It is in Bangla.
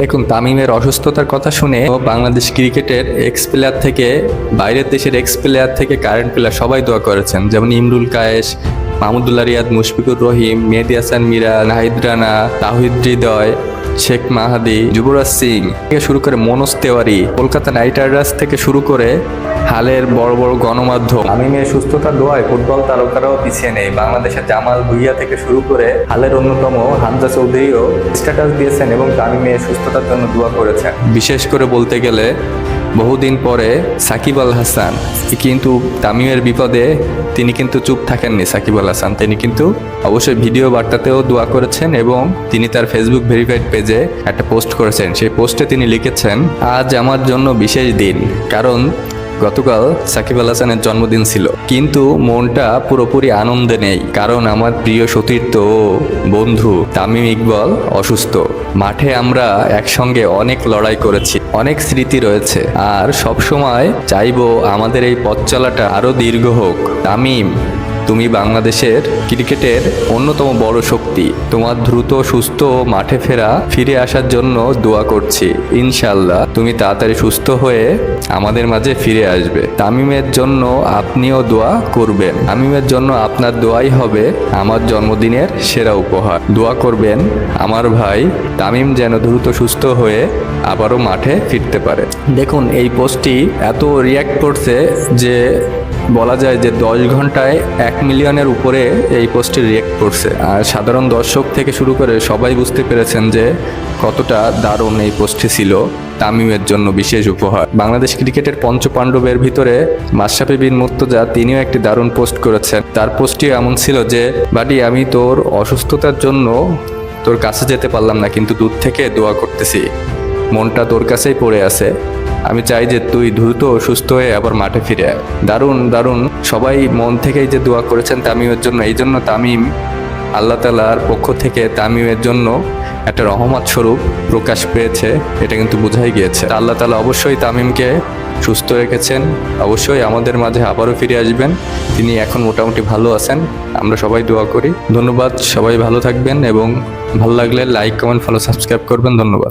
দেখুন, তামিমের অসুস্থতার কথা শুনে বাংলাদেশ ক্রিকেটের এক্স প্লেয়ার থেকে, বাইরের দেশের এক্স প্লেয়ার থেকে কারেন্ট প্লেয়ার সবাই দোয়া করেছেন। যেমন ইমরুল কায়েস, মাহমুদুল্লাহ রিয়াদ, মুশফিকুর রহিম, মেহেদি হাসান মিরা নাহিদ রানা, তাহিদ হৃদয়। শেখ মাহাদি, যুবরাজ সিং থেকে শুরু করে মনোজ তেওয়ারি, কলকাতা নাইট রাইডার্স থেকে শুরু করে হালের বড় বড় গণমাধ্যম। আমিমের সুস্থতা, দোয়ায় ফুটবল তারকারাও পিছিয়ে নেই। বাংলাদেশের জামাল ভুইয়া থেকে শুরু করে হালের অন্যতম হামজা চৌধুরীও স্ট্যাটাস দিয়েছেন এবং তামিমের সুস্থতার জন্য দোয়া করেছেন বিশেষ করে বলতে গেলে বহুদিন পরে সাকিব আল হাসান, কিন্তু তামিমের বিপদে তিনি কিন্তু চুপ থাকেননি সাকিব আল হাসান। তিনি কিন্তু অবশ্যই ভিডিও বার্তাতেও দোয়া করেছেন এবং তিনি তার ফেসবুক ভেরিফাইড পেজে একটা পোস্ট করেছেন। সেই পোস্টে তিনি লিখেছেন, আজ আমার জন্য বিশেষ দিন, কারণ গতকাল সাকিব আল হাসানের জন্মদিন ছিল। কিন্তু মনটা পুরোপুরি আনন্দে নেই, কারণ আমার প্রিয় সতীর্থ ও বন্ধু তামিম ইকবল অসুস্থ। মাঠে আমরা একসঙ্গে অনেক লড়াই করেছি, অনেক স্মৃতি রয়েছে। আর সবসময় চাইব আমাদের এই পথ চলাটা আরও দীর্ঘ হোক। তামিম তুমি বাংলাদেশের ক্রিকেটের অন্যতম বড় শক্তি। তোমার দ্রুত, সুস্থ মাঠে ফেরা, ফিরে আসার জন্য দোয়া করছি। ইনশাল্লাহ তুমি তাড়াতাড়ি সুস্থ হয়ে আমাদের মাঝে ফিরে আসবে। তামিমের জন্য আপনিও দোয়া করবেন। তামিমের জন্য আপনার দোয়াই হবে আমার জন্মদিনের সেরা উপহার। দোয়া করবেন, আমার ভাই তামিম যেন দ্রুত সুস্থ হয়ে আবারও মাঠে ফিরতে পারে। দেখুন, এই পোস্টটি এত রিয়্যাক্ট করছে যে বলা যায় যে দশ ঘন্টায় এক মিলিয়নের উপরে এই পোস্টটি রিয়েক্ট করছে। আর সাধারণ দর্শক থেকে শুরু করে সবাই বুঝতে পেরেছেন যে কতটা দারুণ এই পোস্টটি ছিল। তামিমের জন্য বিশেষ উপহার। বাংলাদেশ ক্রিকেটের পঞ্চপাণ্ডবের ভিতরে মাশরাফি বিন মুর্তজা, তিনিও একটি দারুণ পোস্ট করেছেন। তার পোস্টটি এমন ছিল যে বাটি আমি তোর অসুস্থতার জন্য তোর কাছে যেতে পারলাম না, কিন্তু দূর থেকে দোয়া করতেছি। মনটা তোর কাছেই পড়ে আছে। আমি চাই যে তুই দ্রুত সুস্থ হয়ে আবার মাঠে ফিরে আয়। দারুণ দারুণ। সবাই মন থেকেই যে দোয়া করেছেন তামিমের জন্য, এই জন্য তামিম আল্লাহ তালার পক্ষ থেকে তামিমের জন্য একটা রহমত স্বরূপ প্রকাশ পেয়েছে, এটা কিন্তু বোঝাই গিয়েছে। আল্লাহ তালা অবশ্যই তামিমকে সুস্থ রেখেছেন। অবশ্যই আমাদের মাঝে আবারও ফিরে আসবেন। তিনি এখন মোটামুটি ভালো আছেন। আমরা সবাই দোয়া করি। ধন্যবাদ। সবাই ভালো থাকবেন এবং ভালো লাগলে লাইক, কমেন্ট ফলো সাবস্ক্রাইব করবেন। ধন্যবাদ।